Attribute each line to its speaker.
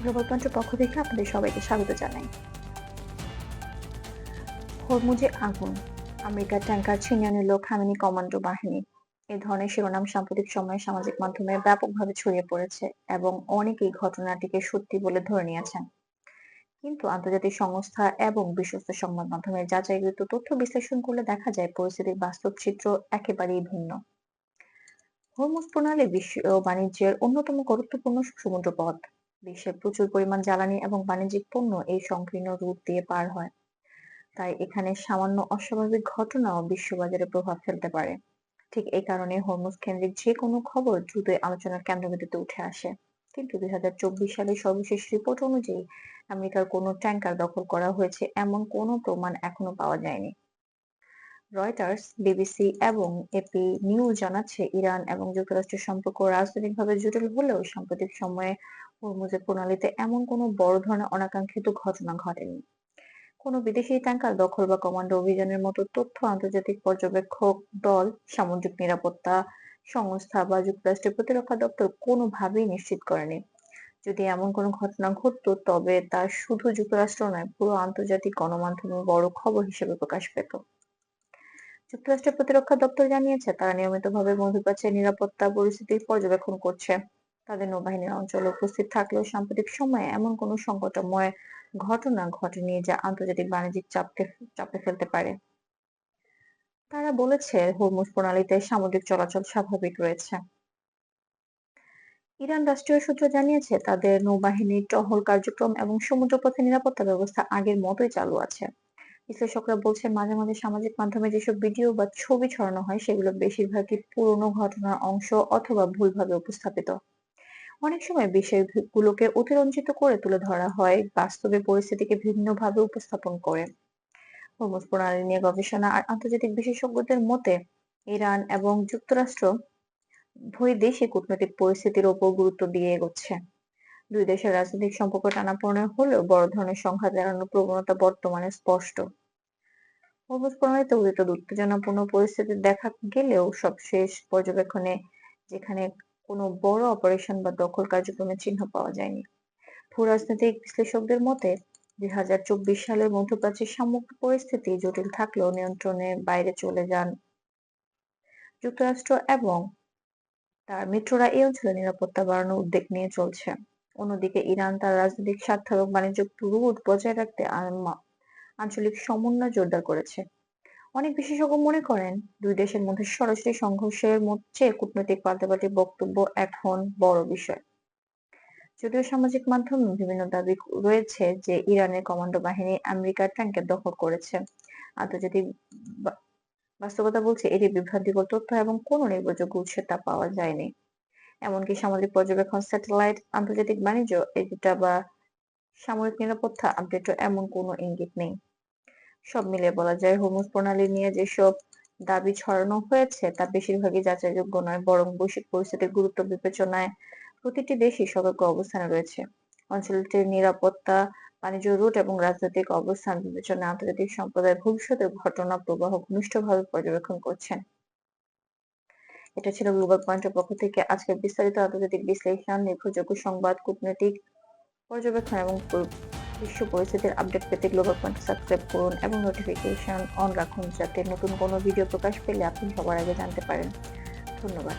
Speaker 1: Global পক্ষ থেকে আপনাদের সবাইকে স্বাগত জানাই। হরমুজে আগুন, আমেরিকার ট্যাঙ্কার ছিনিয়ে নিল খামেনি কমান্ডো বাহিনী। এ ধরনের শিরোনাম সাম্প্রতিক সময়ে সামাজিক মাধ্যমে ব্যাপকভাবে ছড়িয়ে পড়েছে এবং অনেকেই ঘটনাটিকে সত্যি বলে ধরে নিয়েছেন। কিন্তু আন্তর্জাতিক সংস্থা এবং বিশ্বস্ত সংবাদ মাধ্যমের যাচাইকৃত তথ্য বিশ্লেষণ করলে দেখা যায় পরিস্থিতির বাস্তব চিত্র একেবারেই ভিন্ন। হরমুজ প্রণালী বিশ্ব বাণিজ্যের অন্যতম গুরুত্বপূর্ণ সমুদ্র পথ বিশ্বের প্রচুর পরিমাণ জ্বালানি এবং বাণিজ্যিক পণ্য এই সংকীর্ণ রুট দিয়ে পার হয়। তাই এখানে সামান্য অস্বাভাবিক ঘটনাও বিশ্ববাজারে প্রভাব ফেলতে পারে। ঠিক এই কারণে হরমুজ কেন্দ্রিক যে কোনো খবর দ্রুতই আলোচনার কেন্দ্রবিন্দুতে উঠে আসে। কিন্তু দুই হাজার চব্বিশ সালের সর্বশেষ রিপোর্ট অনুযায়ী আমেরিকার কোনো ট্যাঙ্কার দখল করা হয়েছে এমন কোনো প্রমাণ এখনও পাওয়া যায়নি। রয়টার্স, বিবিসি এবং এপি নিউজ জানাচ্ছে ইরান এবং যুক্তরাষ্ট্রের সম্পর্ক রাজনৈতিকভাবে জটিল হলেও সাম্প্রতিক সময়ে হরমুজের প্রণালীতে এমন কোনো বড় ধরনের অনাকাঙ্ক্ষিত ঘটনা ঘটেনি। কোনো বিদেশি ট্যাঙ্কার দখল বা কমান্ডো অভিযানের মতো তথ্য আন্তর্জাতিক পর্যবেক্ষক দল, সামুদ্রিক নিরাপত্তা সংস্থা বা যুক্তরাষ্ট্রের প্রতিরক্ষা দপ্তর কোনোভাবেই নিশ্চিত করেনি। যদি এমন কোনো ঘটনা ঘটতো, তবে তা শুধু যুক্তরাষ্ট্র নয়, পুরো আন্তর্জাতিক গণমাধ্যমে বড় খবর হিসেবে প্রকাশ পেত। যুক্তরাষ্ট্রের প্রতিরক্ষা দপ্তর জানিয়েছে, তারা নিয়মিতভাবে মধ্যপ্রাচ্যের নিরাপত্তা পরিস্থিতি পর্যবেক্ষণ করছে। তাদের নৌবাহিনীর অঞ্চলে উপস্থিত থাকলেও সাম্প্রতিক সময়ে এমন কোনো সংকটময় ঘটনা ঘটেনি যা আন্তর্জাতিক বাণিজ্যিক চাপকে চাপে ফেলতে পারে। তারা বলেছে হরমুজ প্রণালীতে সামুদ্রিক চলাচল স্বাভাবিক রয়েছে। ইরান রাষ্ট্রীয় সূত্র জানিয়েছে, তাদের নৌবাহিনীর টহল কার্যক্রম এবং সমুদ্রপথে নিরাপত্তা ব্যবস্থা আগের মতোই চালু আছে। বিশ্লেষকরা বলছে, মাঝে মাঝে সামাজিক মাধ্যমে যেসব ভিডিও বা ছবি ছড়ানো হয়, সেগুলো বেশিরভাগই পুরনো ঘটনার অংশ অথবা ভুলভাবে উপস্থাপিত। অনেক সময় বিষয়গুলোকে অতিরঞ্জিত করে তুলে ধরা হয়, বাস্তবে পরিস্থিতিকে ভিন্নভাবে উপস্থাপন করে। হরমুজ প্রণালী নিয়ে গবেষণা আর আন্তর্জাতিক বিশেষজ্ঞদের মতে, ইরান এবং যুক্তরাষ্ট্র উভয় দেশই কূটনৈতিক পরিস্থিতির ওপর গুরুত্ব দিয়ে এগোচ্ছে। দুই দেশের রাজনৈতিক সম্পর্ক টানাপোড়েন হলেও বড় ধরনের সংঘাত এড়ানোর প্রবণতা বর্তমানে স্পষ্ট। হরমুজ প্রণালীতে উদিত উত্তেজনাপূর্ণ পরিস্থিতি দেখা গেলেও সবশেষ পর্যবেক্ষণে যেখানে কোনো বড় অপারেশন বা দখল কার্যক্রমের চিহ্ন পাওয়া যায়নি। ভূরাজনৈতিক বিশ্লেষকদের মতে, দুই হাজার চব্বিশ সালের মধ্যপ্রাচ্যের সামগ্রিক পরিস্থিতি জটিল থাকলেও নিয়ন্ত্রণের বাইরে চলে যান যুক্তরাষ্ট্র এবং তার মিত্ররা এই অঞ্চলে নিরাপত্তা বাড়ানোর উদ্যোগ নিয়ে চলছে। অন্যদিকে ইরান তার রাজনৈতিক স্বার্থ এবং বাণিজ্যিক রুট বজায় রাখতে আঞ্চলিক সমন্বয় জোরদার করেছে। অনেক বিশেষজ্ঞ মনে করেন, দুই দেশের মধ্যে সরাসরি সংঘর্ষের মধ্যে কূটনৈতিক পাল্টাপাল্টি বক্তব্য এখন বড় বিষয়। যদিও সামাজিক মাধ্যমে বিভিন্ন দাবি রয়েছে যে ইরানের কমান্ডো বাহিনী আমেরিকার ট্যাঙ্কের দখল করেছে। আন্তর্জাতিক বাস্তবতা বলছে এটি বিভ্রান্তিকর তথ্য এবং কোনো নির্ভরযোগ্য উৎসে তা পাওয়া যায়নি। এমনকি সামাজিক পর্যবেক্ষণ স্যাটেলাইট, আন্তর্জাতিক বাণিজ্য এডিটা বা সামরিক নিরাপত্তা আপডেটও এমন কোনো ইঙ্গিত নেই। সব মিলিয়ে বলা যায় হরমুজ প্রণালী নিয়ে যেসব দাবি ছড়ানো হয়েছে, তা বেশিরভাগই যাচাইযোগ্য নয়, বরং বৈশ্বিক পরিস্থিতির গুরুত্ব বিবেচনায় প্রতিটি দেশই সতর্ক অবস্থানে রয়েছে। অঞ্চলটির নিরাপত্তা, বাণিজ্য রুট এবং রাজনৈতিক অবস্থান বিবেচনায় আন্তর্জাতিক সম্প্রদায় ভবিষ্যতের ঘটনা প্রবাহ ঘনিষ্ঠভাবে পর্যবেক্ষণ করছেন। এটা ছিল গ্লোবাল পয়েন্টের পক্ষ থেকে। আজকের বিস্তারিত আন্তর্জাতিক বিশ্লেষণ, নির্ভরযোগ্য সংবাদ, কূটনৈতিক পর্যবেক্ষণ এবং বিশ্ব পরিস্থিতির আপডেট পেতে গ্লোবাল পয়েন্ট সাবস্ক্রাইব করুন এবং নোটিফিকেশন অন রাখুন যাতে নতুন কোনো ভিডিও প্রকাশ পেলে আপনি সবার আগে জানতে পারেন। ধন্যবাদ।